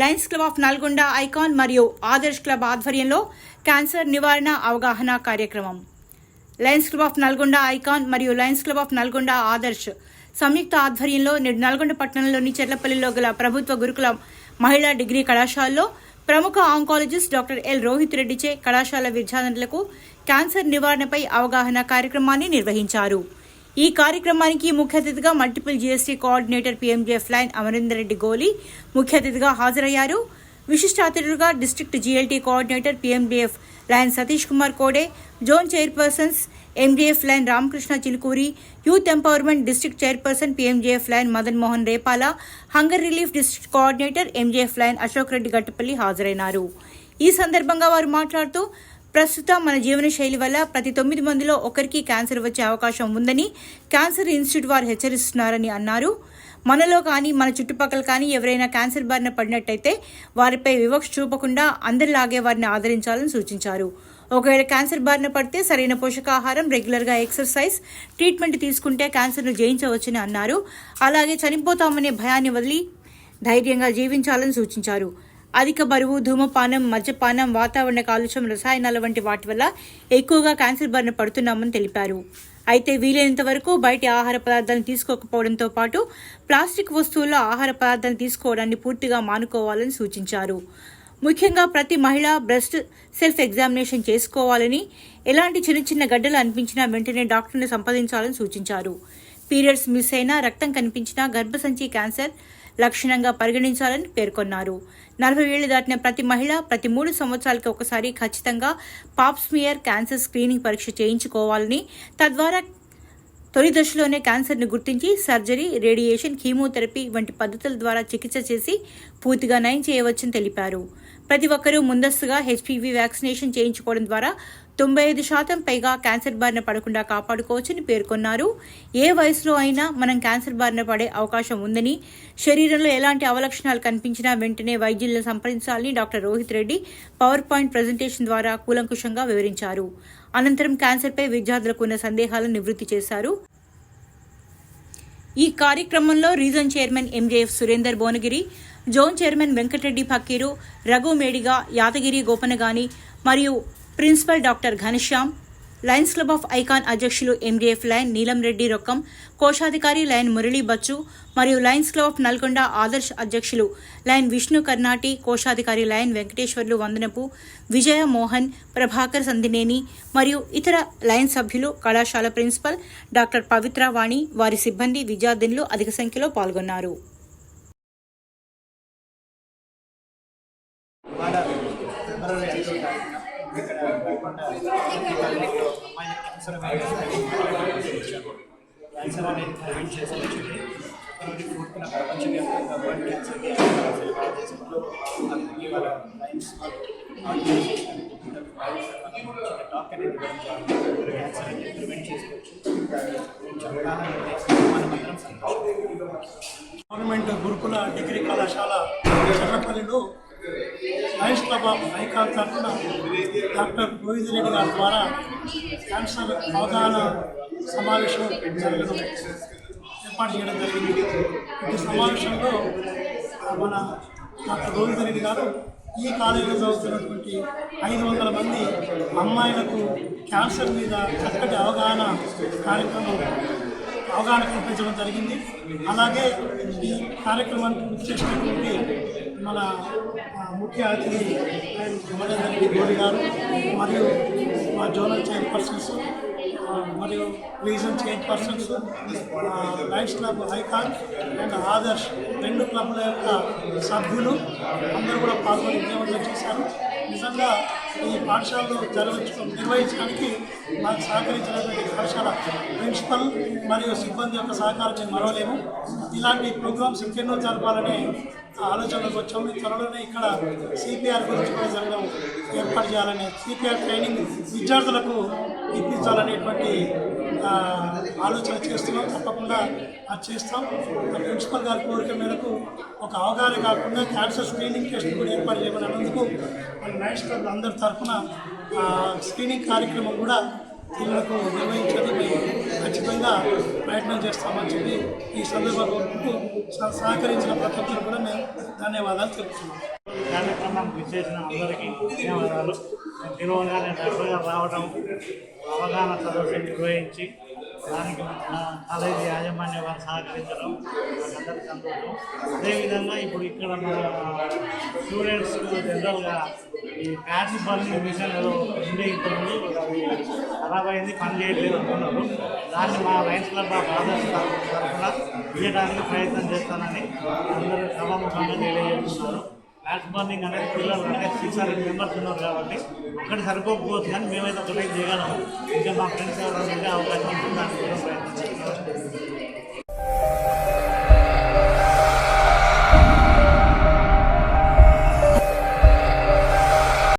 Lions club of Nalgonda icon మరియు Adarsh club ఆధ్వర్యంలో cancer నివారణ అవగాహన కార్యక్రమం. Lions club of Nalgonda icon మరియు lions club of Nalgonda Adarsh సంయుక్త ఆధ్వర్యంలో నేడు నల్గొండ పట్టణంలోని చెర్లపల్లిలో గల ప్రభుత్వ గురుకుల మహిళా డిగ్రీ కళాశాలలో ప్రముఖ ఆంకాలజిస్ట్ డాక్టర్ ఎల్ రోహిత్ రెడ్డిచే కళాశాల విద్యార్థులకు క్యాన్సర్ నివారణపై అవగాహన కార్యక్రమాన్ని నిర్వహించారు. ఈ కార్యక్రమానికి ముఖ్య అతిథిగా multiple GST coordinator PMJF lion Amarender Reddy Goli ముఖ్య అతిథిగా హాజరయ్యారు. విశిష్ట అతిథులుగా district GLT coordinator PMJF lion Satish Kumar Kode zone chairpersons MJF lion Ramakrishna Chilukuri youth empowerment district chairperson PMJF lion Madan Mohan Repala hunger relief district coordinator MJF lion Ashok Reddy Gattapalli హాజరైనారు. ఈ సందర్భంగా వారు మాట్లాడుతూ ప్రస్తుతం మన జీవన శైలి వల్ల ప్రతి తొమ్మిది మందిలో ఒకరికి క్యాన్సర్ వచ్చే అవకాశం ఉందని క్యాన్సర్ ఇన్స్టిట్యూట్ వారు హెచ్చరిస్తున్నారని అన్నారు. మనలో కానీ మన చుట్టుపక్కల కానీ ఎవరైనా క్యాన్సర్ బారిన పడినట్టయితే వారిపై వివక్ష చూపకుండా అందరిలాగే వారిని ఆదరించాలని సూచించారు. ఒకవేళ క్యాన్సర్ బారిన పడితే సరైన పోషకాహారం రెగ్యులర్గా ఎక్సర్సైజ్ ట్రీట్మెంట్ తీసుకుంటే క్యాన్సర్ను జయించవచ్చని అన్నారు. అలాగే చనిపోతామనే భయాన్ని వదిలి ధైర్యంగా జీవించాలని సూచించారు. అధిక బరువు ధూమపానం మద్యపానం వాతావరణ కాలుష్యం రసాయనాల వంటి వాటి వల్ల ఎక్కువగా క్యాన్సర్ బారిన పడుతున్నామని తెలిపారు. అయితే వీలైనంత వరకు బయటి ఆహార పదార్థాలను తీసుకోకపోవడంతో పాటు ప్లాస్టిక్ వస్తువుల్లో ఆహార పదార్థాలను తీసుకోవడాన్ని పూర్తిగా మానుకోవాలని సూచించారు. ముఖ్యంగా ప్రతి మహిళ బ్రెస్ట్ సెల్ఫ్ ఎగ్జామినేషన్ చేసుకోవాలని ఎలాంటి చిన్న చిన్న గడ్డలు అనిపించినా వెంటనే డాక్టర్ని సంప్రదించాలని సూచించారు. పీరియడ్స్ మిస్ అయినా రక్తం కనిపించినా గర్భసంచి క్యాన్సర్ లక్షణంగా పరిగణించాలని పేర్కొన్నారు. నలభై ఏళ్ళు దాటిన ప్రతి మహిళ ప్రతి మూడు సంవత్సరాలకి ఒకసారి ఖచ్చితంగా పాప్స్మియర్ క్యాన్సర్ స్క్రీనింగ్ పరీక్ష చేయించుకోవాలని తద్వారా తొలి దశలోనే క్యాన్సర్ను గుర్తించి సర్జరీ రేడియేషన్ కీమోథెరపీ వంటి పద్ధతుల ద్వారా చికిత్స చేసి పూర్తిగా నయం చేయవచ్చని తెలిపారు. ప్రతి ఒక్కరూ ముందస్తుగా హెచ్పివి వ్యాక్సినేషన్ చేయించుకోవడం ద్వారా తొంభై ఐదు శాతం పైగా క్యాన్సర్ బారిన పడకుండా కాపాడుకోవచ్చని పేర్కొన్నారు. ఏ వయసులో అయినా మనం క్యాన్సర్ బారిన పడే అవకాశం ఉందని శరీరంలో ఎలాంటి అవలక్షణాలు కనిపించినా వెంటనే వైద్యులను సంప్రదించాలని doctor Rohit Reddy power point presentation ద్వారా కూలంకుషంగా వివరించారు. అనంతరం క్యాన్సర్పై విద్యార్థులకు ఉన్న సందేహాలను నివృత్తి చేశారు. ఈ కార్యక్రమంలో region chairman MJF Surender Bhuvanagiri zone chairman Venkatreddy Fakir Raghu Mediga Yadagiri Gopanagani మరియు principal doctor Ghanshyam Lions Club of Icon అధ్యక్షులు ఎండిఎఫ్ లైన్ నీలం రెడ్డి రొక్కం కోశాధికారి లైన్ మురళీ బచ్చు మరియు lions club of Nalgonda Adarsh అధ్యక్షులు లైన్ విష్ణు కర్ణాటి కోశాధికారి లైన్ వెంకటేశ్వర్లు వందనపు విజయ మోహన్ ప్రభాకర్ సందినేని మరియు ఇతర లైన్ సభ్యులు కళాశాల ప్రిన్సిపల్ డాక్టర్ పవిత్ర వాణి వారి సిబ్బంది విద్యార్థినులు అధిక సంఖ్యలో పాల్గొన్నారు. ఫిబ్రవరి ఐదో తారీఖున ఇక్కడ నల్గొండ కాలనీలో అమ్మాయిల క్యాన్సర్ క్యాన్సర్ అనేది ప్రివెంట్ చేసే ఫిబ్రవరి ఫోర్త్న ప్రపంచవ్యాప్తంగా క్యాన్సర్ ఇవాళ టాక్ అనేది క్యాన్సర్ అనేది ప్రివెంట్ చేసుకోవచ్చు గవర్నమెంట్ గురుకుల డిగ్రీ కళాశాల చర్లపల్లిలో లయన్స్ క్లబ్ తరఫున డాక్టర్ గోవింద్ రెడ్డి గారి ద్వారా క్యాన్సర్ అవగాహన సమావేశం జరగడం ఏర్పాటు చేయడం జరిగింది. ఈ సమావేశంలో మన డాక్టర్ గోవింద్ రెడ్డి గారు ఈ కాలేజీలో చదువుతున్నటువంటి ఐదు వందల మంది అమ్మాయిలకు క్యాన్సర్ మీద చక్కటి అవగాహన కార్యక్రమం అవగాహన కల్పించడం జరిగింది. అలాగే ఈ కార్యక్రమానికి చేసినటువంటి మన ముఖ్య అతిథి అమరేందర్ రెడ్డి గోడి గారు మరియు మా జోనల్ చైర్పర్సన్స్ మరియు region chairpersons lions club icon and Adarsh రెండు క్లబ్ల యొక్క సభ్యులు అందరూ కూడా పాల్గొని విజయవంతం చేశారు. నిజంగా ఈ పాఠశాలలో జరగచ్చు నిర్వహించడానికి మాకు సహకరించినటువంటి పాఠశాల ప్రిన్సిపల్ మరియు సిబ్బంది యొక్క సహకారం మేము మరవలేము. ఇలాంటి ప్రోగ్రామ్స్ ఇంకెన్నో జరపాలని ఆలోచనలకు వచ్చాము త్వరలోనే ఇక్కడ సిపిఆర్ గురించి కూడా జరగడం ఏర్పాటు చేయాలని సిపిఆర్ ట్రైనింగ్ విద్యార్థులకు ఇప్పించాలనేటువంటి ఆలోచన చేస్తున్నాం. తప్పకుండా అది చేస్తాం. ఆ ప్రిన్సిపల్ గారి కోరిక మేరకు ఒక అవగాహన కాకుండా క్యాన్సర్ స్క్రీనింగ్ టెస్ట్ కూడా ఏర్పాటు చేయమని అన్నందుకు మన నేషనల్ అందరి తరఫున స్క్రీనింగ్ కార్యక్రమం కూడా పిల్లలకు నిర్వహించడం ఖచ్చితంగా ప్రయత్నం చేస్తామని చెప్పి ఈ సందర్భంలో సహ- సహకరించిన ప్రతి ఒక్కరు కూడా మేము ధన్యవాదాలు తెలుపుతున్నాం. కార్యక్రమం విచ్చేసిన అందరికీ ధన్యవాదాలు. నేను రావడం అవగాహన సదస్సు నిర్వహించి దానికి మా కాలేజీ యాజమాన్య వారు సహకరించడం అందరికీ సంతోషం అదేవిధంగా ఇప్పుడు ఇక్కడ మన స్టూడెంట్స్ జనరల్గా ఈ ప్యాడ్స్ బర్నింగ్ మిషన్ ఏదో ఉండే ఇంతకుముందు ఖరాబ్ అయింది పని చేయట్లేదు అనుకున్నారు. దాన్ని మా లయన్స్ క్లబ్ ఆఫ్ తరఫున ఇవ్వడానికి ప్రయత్నం చేస్తానని అందరూ సభాముఖంగా తెలియజేస్తున్నారు. మ్యాథ్స్ బర్నింగ్ అనేది పిల్లలు అంటే సిక్స్ హండ్రెడ్ మెంబర్స్ ఉన్నారు కాబట్టి ఒకటి సరిపోకపోవచ్చు కానీ మేమైతే ఒకటే చేయగలం ఇంకా మా ఫ్రెండ్స్ ఎవరైనా ఉంటే అవకాశం ఉంటుంది దానికి కూడా ప్రయత్నం చేస్తాం